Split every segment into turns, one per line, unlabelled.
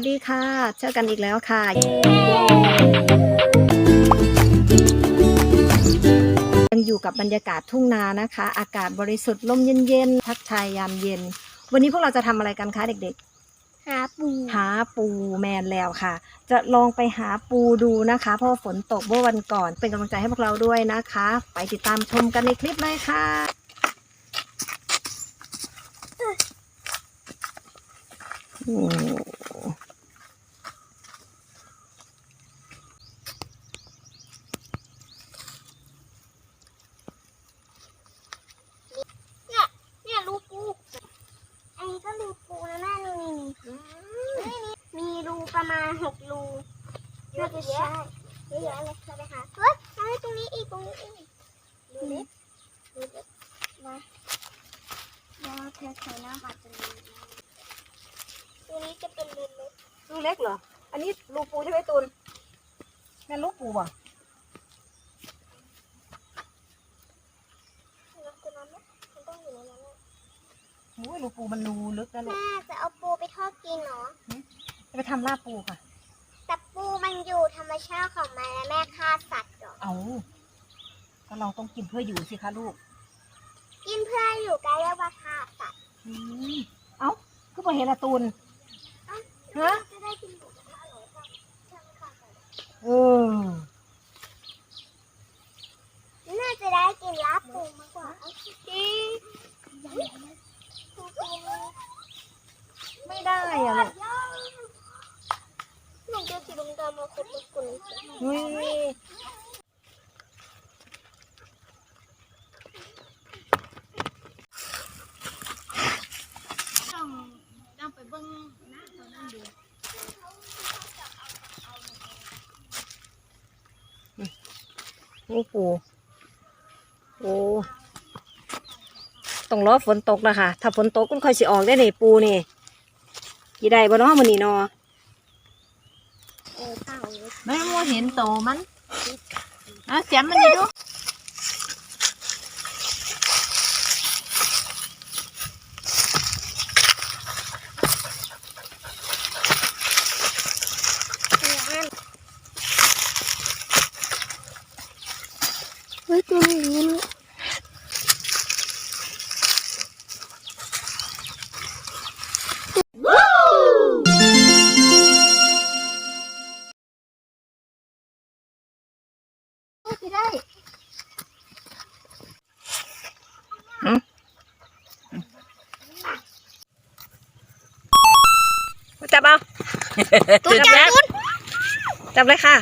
สดีค่ะ เจอกันอีกแล้วค่ะ ยังอยู่กับบรรยากาศทุ่งนานะคะ อากาศบริสุทธิ์ลมเย็นๆ ทักทายยามเย็น วันนี้พวกเราจะทำอะไรกันคะเด็ก
หาปู
ๆหาปูแมนแล้วค่ะ จะลองไปหาปูดูนะคะ เพราะว่าฝนตกเมื่อวันก่อน เป็นกำลังใจให้พวกเราด้วยนะคะ ไปติดตามชมกันในคลิปเลยค่ะโอ้
เนี่ยเนี่ยรูปูอันนี้ก็รูปูนะแม่ดูนี่นี่มีรูประมาณหกรู น่าจะใช่เยอะแยะเลยใช่ไหมคะเฮ้ยอะไรตรงนี้อีกตรงนี้อีกรูเล็กรูเล็กมาแล้วเธอใส่น้ำอาจจะมีตัวนี้จะเป็นรูเล็ก
ลูกเล็กเหรอ อันนี้ลูกปูใช่ไหมตูนแม่นลูกปูอะ
แล้วตัวนั้นนะมันต้องอยู่ในนั้นนะ
โอ้ยลูกปูมันรูลึกนะลูก
แม่จะเอาปูไปทอดกินเหรอ
จะไปทำลาบปูค่ะ
แต่ปูมัน อยู่ธรรมชาติของมันและแม่ฆ่าสัตว์เหรอ
เอาก็เราต้องกินเพื่ออยู่สิคะลูก
กินเพื่ออยู่ก็เรียกว่าฆ่าสัตว์
อืมเอ้าคือพอเห็นละตูนฮะ
จะได้กินหมูกระทะเหรอใช่ไหมคะ
เออ
น่าจะได้กินลาบปูมากกว่าเอาสิปูปู
ไม่ได้อะลูก
หนูเจอสี ดำๆมาคุดมาคุด
เฮ้ย
ต้องต้องไปเบิ่งนะตอนนั้นดู
ลูกปูโอ้ต้องรอฝนตกแล้วค่ะถ้าฝนตกก็ค่อยสิออกได้นี่ปูนี่กี่ได้บ่เนาะมื้อนี้เนาะ
เออเต่าเลย
แม่มัวเห็นโตมันอะแจมมันดิดู
เฮ้ยตัวนี้
จับเอา
ตัวจับตุน
จับเลยค่ะ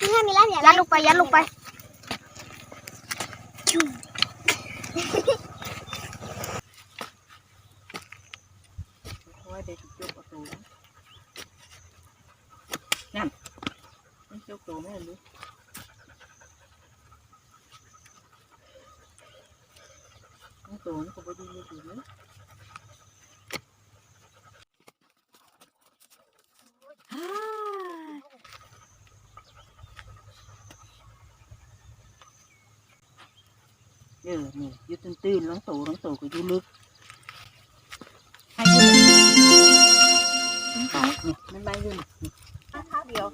นี่ถ้ามีแล้วอย่ายัดลงไปยัดลงไป
ว่าเด็กจุกประตูนั่นมันจุกโตแม่รู้มันโตมันก็บ่ดีอยู่ เออนี่อยู่ตื้นๆหลังโตหลังโตก็อยู่ลึกให้อยู่นี่มันใบอยู่นี่
ข้าวเดียว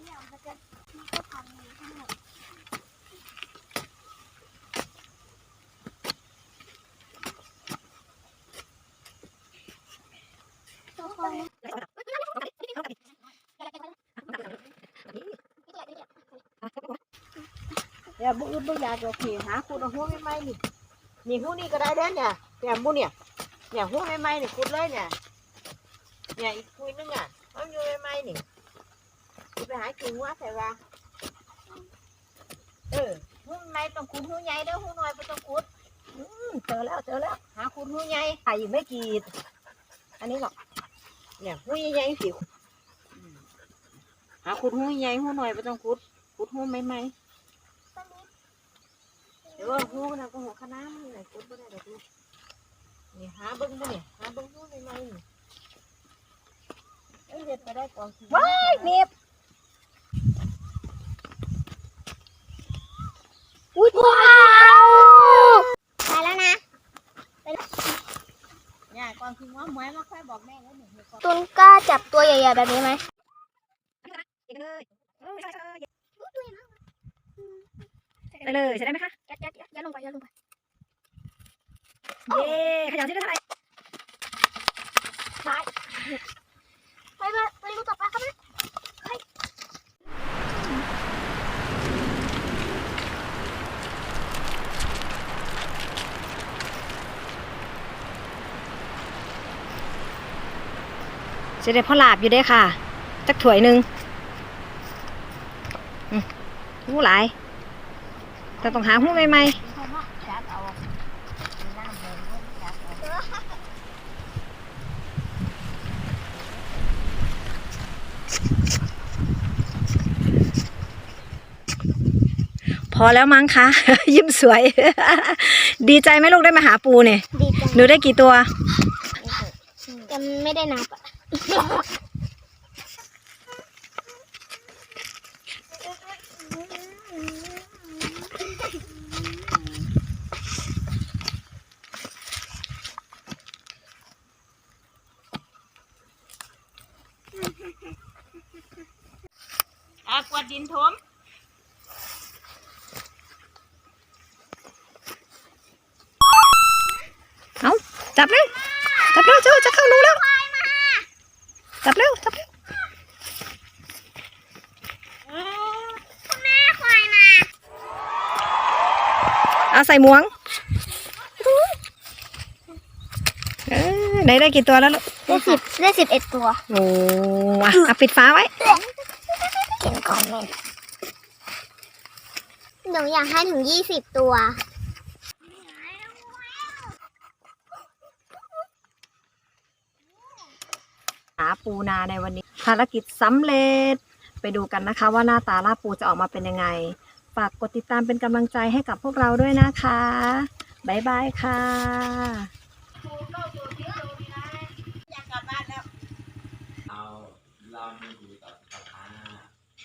อย่าบุ้งบุ้งอยากจะขี่หาคุณเอาหัวไม่ไหมนี่ นี่หัวนี่ก็ได้เด้อเนี่ยแต่บุ้เนี่ยเนี่ยหัวไม่ไหมนี่คุดเลยเนี่ย เนี่ยอีกคุยนึงอะเอาอยู่ไม่ไหมนี่ไปหากินหัวใส่ว่าเออหัวไม่ต้องคุดหัวใหญ่เด้อหัวน้อยไม่ต้องคุด
อืมเจอแล้วเจอแล้ว
หาคุดหัวใหญ่
ไข่ไม่กี่อันนี้หรอก
เนี่ยหัวใหญ่ๆสิหาคุดหัวใหญ่หัวน้อยไม่ต้องคุดคุดหัวไม่ไหม เดี๋ยวว่าหัวน่ะก็หัวคณะมันไหนคุดไม่ได้ดอกลูกนี่หาเบิ้งบ่เนี่ยหาเบิ้งหัวไม่ไหมนี่เอ้ยเด็ดไปได้ก่อน
ว้ายเน็บ
อุ้ยว้าวไปแล้วนะ
เนี่ยกอนคือว่าหมวยมาค่อยบอกแม่แล้วหนึ่ง
ตุนกล้าจับตัวใหญ่ๆแบบนี้ไหม
ไปเลยใช่ได้ไหมคะ
ยัดยัดยัดยัดลงไปยัดลงไป
เย้ขยับที่ได้เท่าไหร่
ไปไปไปรูต่อไปครับ
จะได้พ่อหลาบอยู่ได้อค่ะจักถ้วยหนึ่งอืมหูหลาย แต่ต้องหาหูใหม่
จับเอาน้ำเลยจับเอา
ๆพอแล้วมั้งคะ ยิ้มสวย ดีใจไหมลูกได้มาหาปูเนี่ย
ดีจัง
หนูได้กี่ตัว
ยังไม่ได้นับอะ
วาดดินถม
เอาจับเลยจับเร็วเจ้าจะเข้ารูแล้วจับเร็วจับเร็ว
แม่ควายมา
เอาใส่หมวงเออไหนได้กี่ตัวแล้วลูก
ได้สิบได้สิบเอ็ดตัว
โอ้อะเอาปิดฟ้าไว้
เกินก่อนเลยหนูอยากให้ถึงยี่สิบตัว
หาปูนาในวันนี้ ภารกิจสำเร็จ ไปดูกันนะคะว่าหน้าตาล่าปูจะออกมาเป็นยังไง ฝากกดติดตามเป็นกำลังใจให้กับพวกเราด้วยนะคะบายบายค่ะ
อยากกลับบ้านแล้ว